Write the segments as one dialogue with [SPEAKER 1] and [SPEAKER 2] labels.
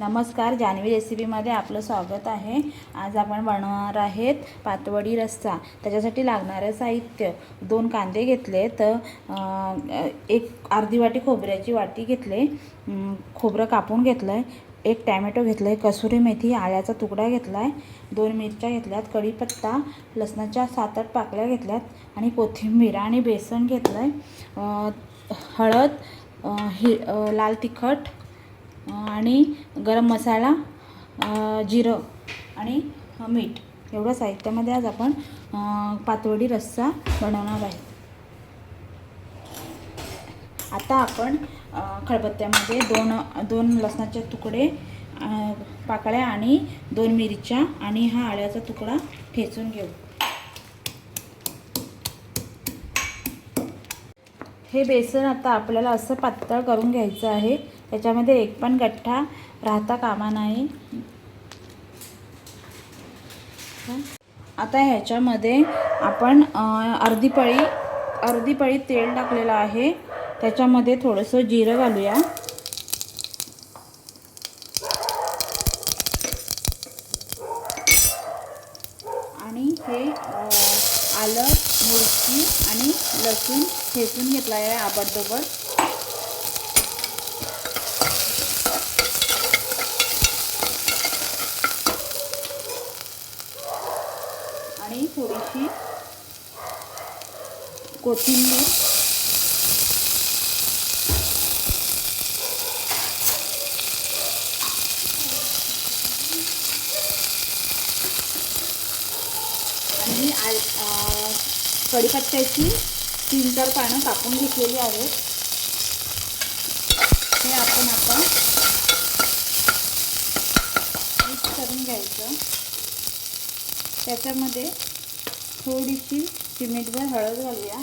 [SPEAKER 1] नमस्कार जान्हवी रेसिपीमध्ये आपलं स्वागत आहे. आज आपण बनवणार आहेत पातवडी रस्सा. त्याच्यासाठी लागणारं साहित्य. दोन कांदे घेतले तर एक अर्धी वाटी खोबऱ्याची वाटी घेतले. खोबरं कापून घेतलं आहे एक टॅमॅटो घेतलं आहे कसुरी मेथी आल्याचा तुकडा घेतला आहे दोन मिरच्या घेतल्यात कढीपत्ता लसणाच्या सात आठ पाकळ्या घेतल्यात आणि कोथिंबीर आणि बेसन घेतलं आहे हळद हि लाल तिखट आणि गरम मसाला जिरं आणि मीठ एवढं साहित्यामध्ये आज आपण पातोडी रस्सा बनवणार आहे. आता आपण खळबत्त्यामध्ये दोन दोन लसणाचे तुकडे पाकळ्या आणि दोन मिरच्या आणि हा आळ्याचा तुकडा ठेचून घेऊ. हे बेसन आता आपल्याला असं पातळ करून घ्यायचं आहे. त्याच्यामध्ये एक पण गठ्ठा राहता कामा नाही. आता ह्याच्यामध्ये आपण अर्धी पळी अर्धी पळी तेल टाकलेलं आहे. त्याच्यामध्ये थोडंसं जिरं घालूया. आणि हे आलं मिरची आणि लसूण ठेचून घेतला आहे आबडदोबड आणि थोडीशी कोथिंबीर. आणि आय कढीपत्त्याची तीन चार पानं कापून घेतलेली आहेत. हे आपण आता मिक्स करून घ्यायचं. त्याच्यामध्ये थोडीशी चिमीटभर हळद घालूया.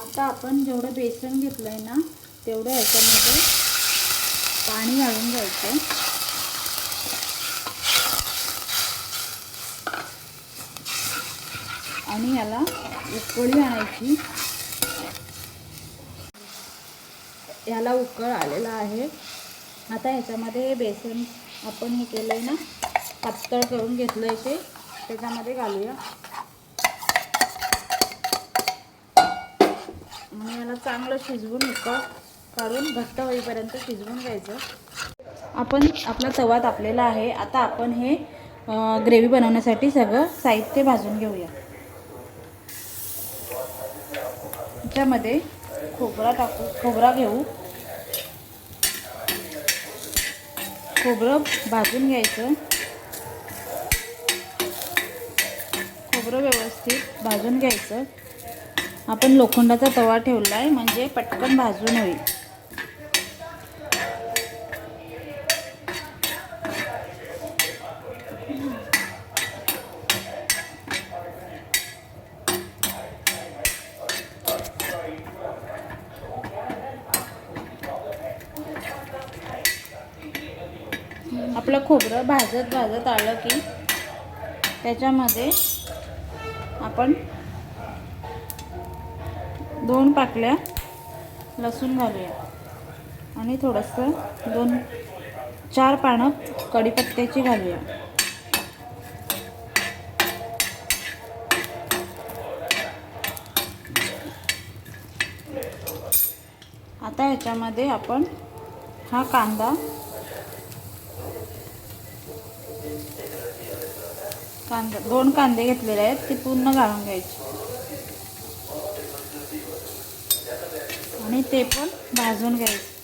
[SPEAKER 1] आता आपण जेवढं बेसन घेतलं आहे ना तेवढं ह्याच्यामध्ये पाणी घालून घ्यायचं. आणि याला उकळी आणायची. याला उकळ आलेला आहे. आता ह्याच्यामध्ये हे बेसन आपण हे केलं आहे ना पातळ करून घेतलं आहे ते त्याच्यामध्ये घालूया. आणि याला चांगलं शिजवून उकळ काढून घट्ट होईपर्यंत शिजवून घ्यायचं. आपण आपला तवा तापलेला आहे. आता आपण हे ग्रेव्ही बनवण्यासाठी सगळं साहित्य भाजून घेऊया. त्याच्यामध्ये खोबरा टाकू खोबरा घेऊ. खोबरं भाजून घ्यायचं. खोबरं व्यवस्थित भाजून घ्यायचं. आपण लोखंडाचा तवा ठेवला आहे म्हणजे पटकन भाजून होईल. आपलं खोबरं भाजत भाजत आलं की त्याच्यामध्ये आपण दोन पाकल्या लसूण घालूया. आणि थोडंसं दोन चार पानं कढीपत्त्याची घालूया. आता ह्याच्यामध्ये आपण हा कांदा कांदा दोन कांदे घेतलेले आहेत ते पूर्ण घालून घ्यायचे. आणि ते पण भाजून घ्यायचे.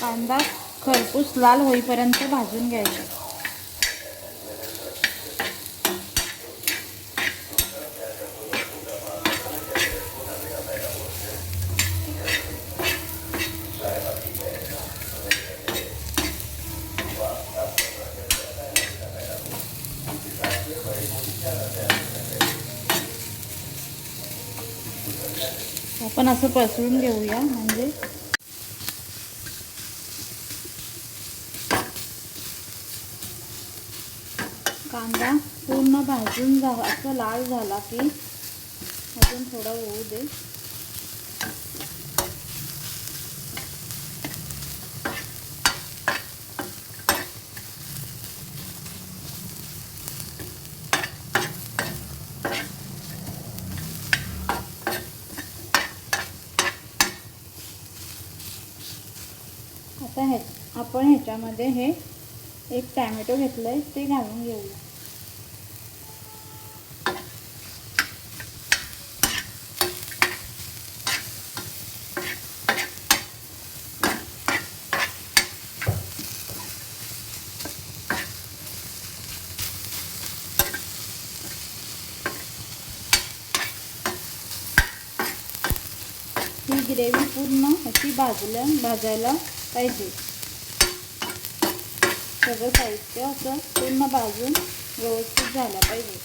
[SPEAKER 1] कांदा खरपूस लाल होईपर्यंत भाजून घ्यायचा. असं पसरून घेऊया म्हणजे. कांदा पूर्ण भाजून जा असं लाल झाला की अजून थोडा होऊ दे. आपण हे एक टॅमॅटो घेतलं आहे ते घालून घेऊया. ही ग्रेव्ही पूर्ण अशी भाजल्या भाजायला पाहिजे. सगळं साहित्य असं पूर्ण भाजून व्यवस्थित झालं पाहिजे.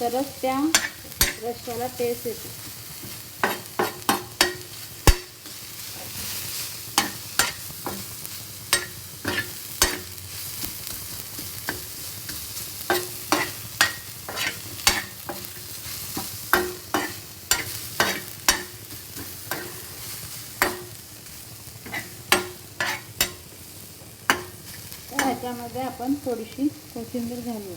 [SPEAKER 1] तरच त्या रश्याला टेस्ट येते तर ह्याच्यामध्ये आपण थोडीशी कोथिंबीर घालूया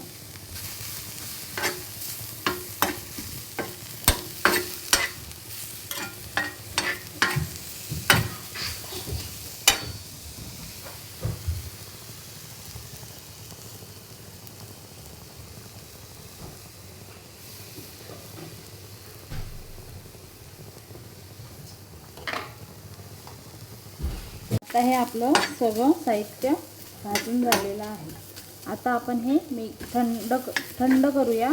[SPEAKER 1] आता हे आपलं सगळं साहित्य भाजून झालेला आहे. आता आपण हे मी थंड थंड करूया.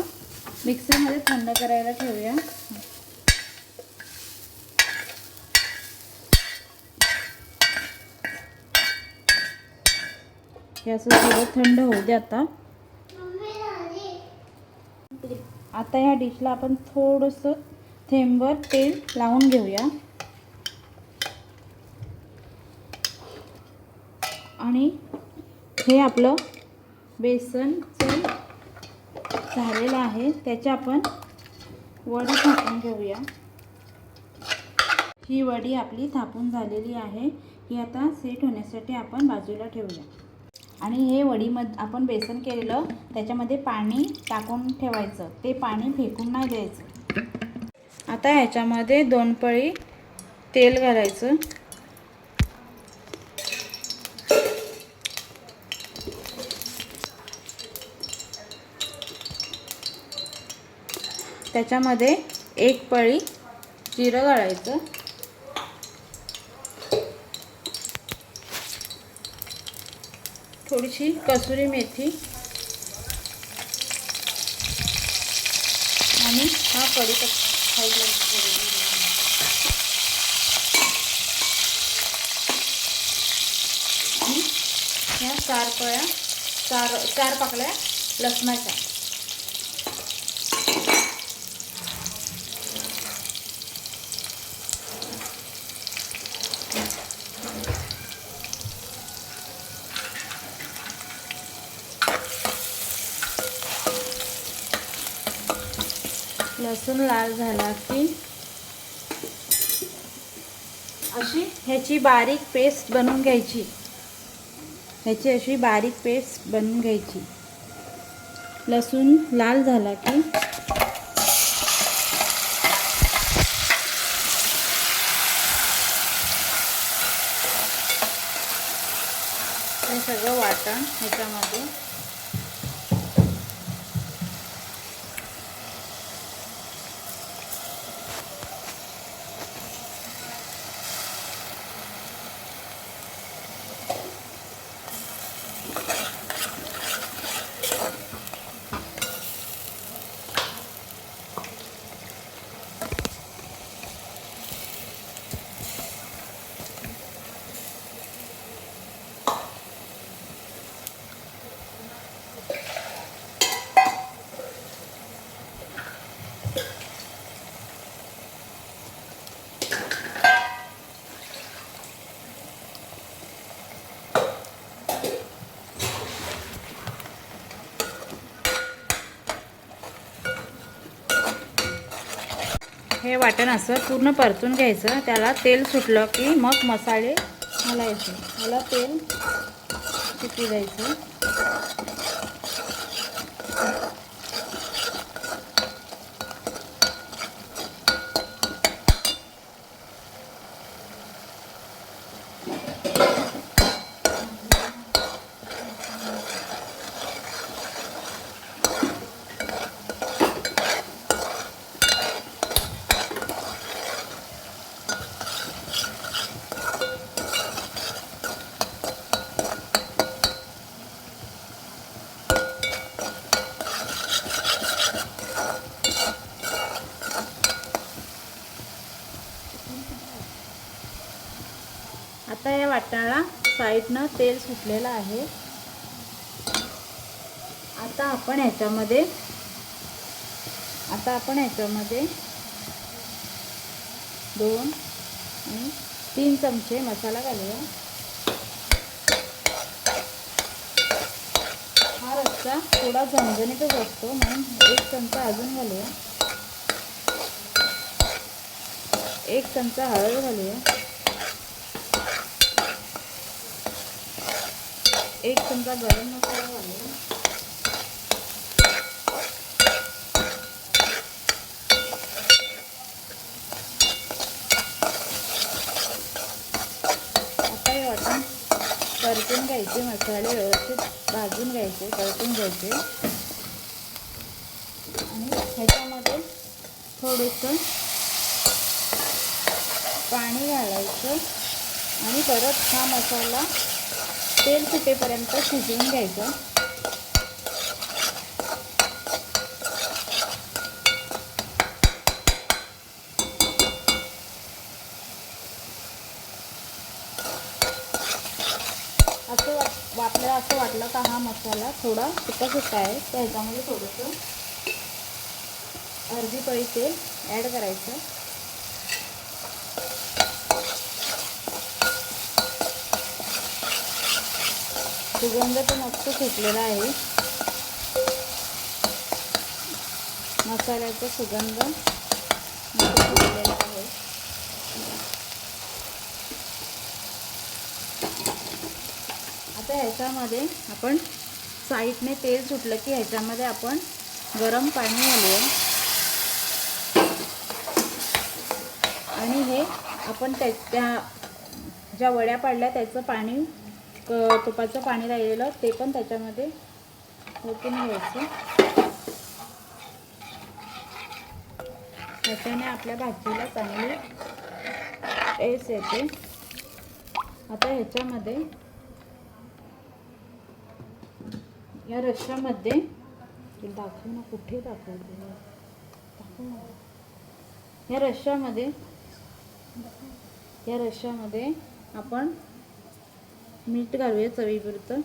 [SPEAKER 1] मिक्सरमध्ये थंड करायला ठेवूया. हे असं थोडं थंड होऊ दे आता. आता ह्या डिशला आपण थोडंसं थेंबभर तेल लावून घेऊया. आणि हे आपलं बेसनचं झालेलं आहे. त्याचे आपण वडी थापून घेऊया. ही वडी आपली थापून झालेली आहे. ही आता सेट होण्यासाठी आपण बाजूला ठेवूया. आणि हे वडीमध्ये आपण बेसन केलेलं त्याच्यामध्ये पाणी टाकून ठेवायचं. ते पाणी फेकून नाही द्यायचं. आता ह्याच्यामध्ये दोन पळी तेल घालायचं. त्याच्यामध्ये एक पळी जिरं घालायचं थोडीशी कसुरी मेथी. आणि हा कढीपत्ता ह्या चार पळ्या चार चार पाकळ्या लसणाच्या. लसूण लाल झाला की अशी ह्याची बारीक पेस्ट बनवून घ्यायची. ह्याची अशी बारीक पेस्ट बनवून घ्यायची. लसूण लाल झाला की हे सगळं वाटण ह्याच्यामध्ये. हे वाटण असं पूर्ण परतून घ्यायचं. त्याला तेल सुटलं की मग मसाले घालायचे. मला तेल सुटू द्यायचं आता या वाटणाला साईडनं तेल सुटलेलं आहे. आता आपण ह्याच्यामध्ये आता आपण ह्याच्यामध्ये दोन आणि तीन चमचे मसाला घालूया. हा रस्सा थोडा झणझणीतच असतो म्हणून एक चमचा अजून घालूया. एक चमचा हळद घालूया. एक चमचा गरम मसाला घालूया आता हे वाटण परतून घ्यायचे मसाले व्यवस्थित भाजून घ्यायचे परतून घ्यायचे. आणि ह्याच्यामध्ये थोडंसं पाणी घालायचं. आणि परत हा मसाला तेल सुटेपर्यंत शिजवून घ्यायचं. असं वाट आपल्याला असं वाटलं का हा मसाला थोडा सुका सुका आहे त्या ह्याच्यामध्ये थोडंसं अर्धी पळी तेल ॲड करायचं. सुगंध तर मस्त सुटलेला आहे. मसाल्याचा सुगंध मस्त सुटलेला आहे. आता ह्याच्यामध्ये आपण साईडने तेल सुटलं की ह्याच्यामध्ये आपण गरम पाणी घालूया. आणि हे आपण त्या ज्या वड्या पाडल्या त्याचं पाणी तुपाचं पाणी राहिलेलं ते पण त्याच्यामध्ये ओतून घ्यायचं. त्याच्याने आपल्या भाजीला चांगली टेस्ट येते. आता ह्याच्यामध्ये या रश्श्यामध्ये दाखव ना कुठे दाखवते? दाखव ना. या रश्श्यामध्ये या रश्श्यामध्ये आपण मीठ घालूया चवीपुरतं.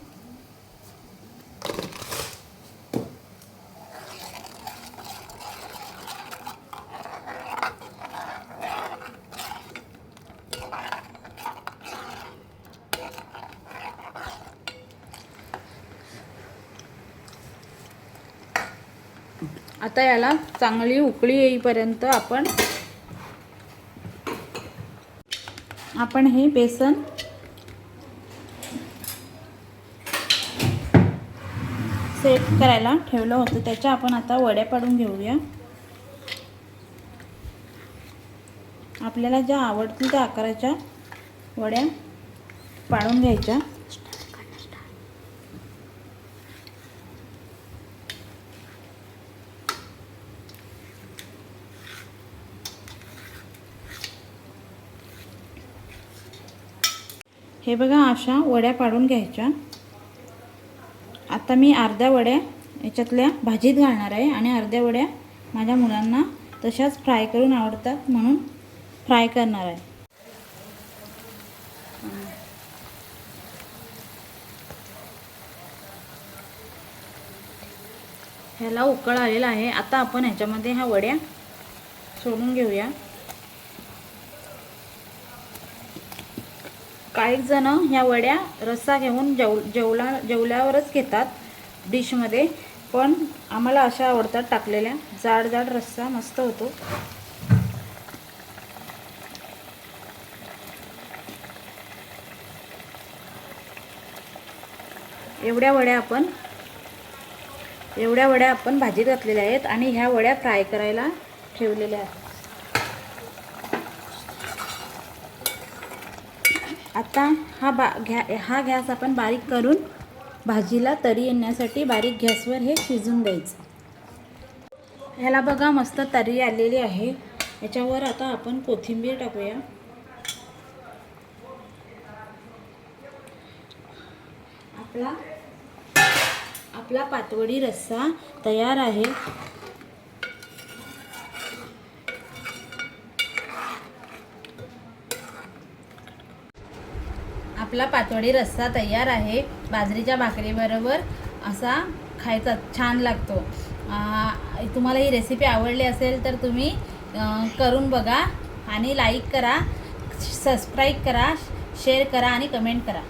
[SPEAKER 1] आता याला चांगली उकळी येईपर्यंत आपण आपण हे बेसन सेट करायला ठेवलं होतं. त्याच्या आपण आता वड्या पाडून घेऊया. आपल्याला ज्या आवडतील त्या आकाराच्या वड्या पाडून घ्यायच्या. हे बघा अशा वड्या पाडून घ्यायच्या. आता मी अर्ध्या वड्या याच्यातल्या भाजीत घालणार आहे आणि अर्ध्या वड्या माझ्या मुलांना तशाच फ्राय करून आवडतात म्हणून फ्राय करणार आहे. ह्याला उकळ आलेला आहे. आता आपण ह्याच्यामध्ये ह्या वड्या सोडून घेऊया. काही जण ह्या वड्या रस्सा घेऊन जेव जेवला जेवल्यावरच घेतात. डिशमध्ये. पण आम्हाला अशा आवडतात टाकलेल्या. जाड जाड रस्सा मस्त होतो. एवढ्या वड्या आपण एवढ्या वड्या आपण भाजी घातलेल्या आहेत आणि ह्या वड्या फ्राय करायला ठेवलेल्या आहेत. आता हा बा घ्या हा गॅस आपण बारीक करून भाजीला तरी येण्यासाठी बारीक गॅसवर हे शिजून द्यायचं. ह्याला बघा मस्त तरी आलेली आहे. याच्यावर आता आपण कोथिंबीर टाकूया. आपला आपला पातवडी रस्सा तयार आहे. आपला पातवडी रस्सा तयार आहे. बाजरीच्या भाकरीबरोबर असा खायचा छान लागतो. तुम्हाला ही रेसिपी आवडली असेल तर तुम्ही करून बघा आणि लाईक करा सबस्क्राईब करा शेअर करा आणि कमेंट करा.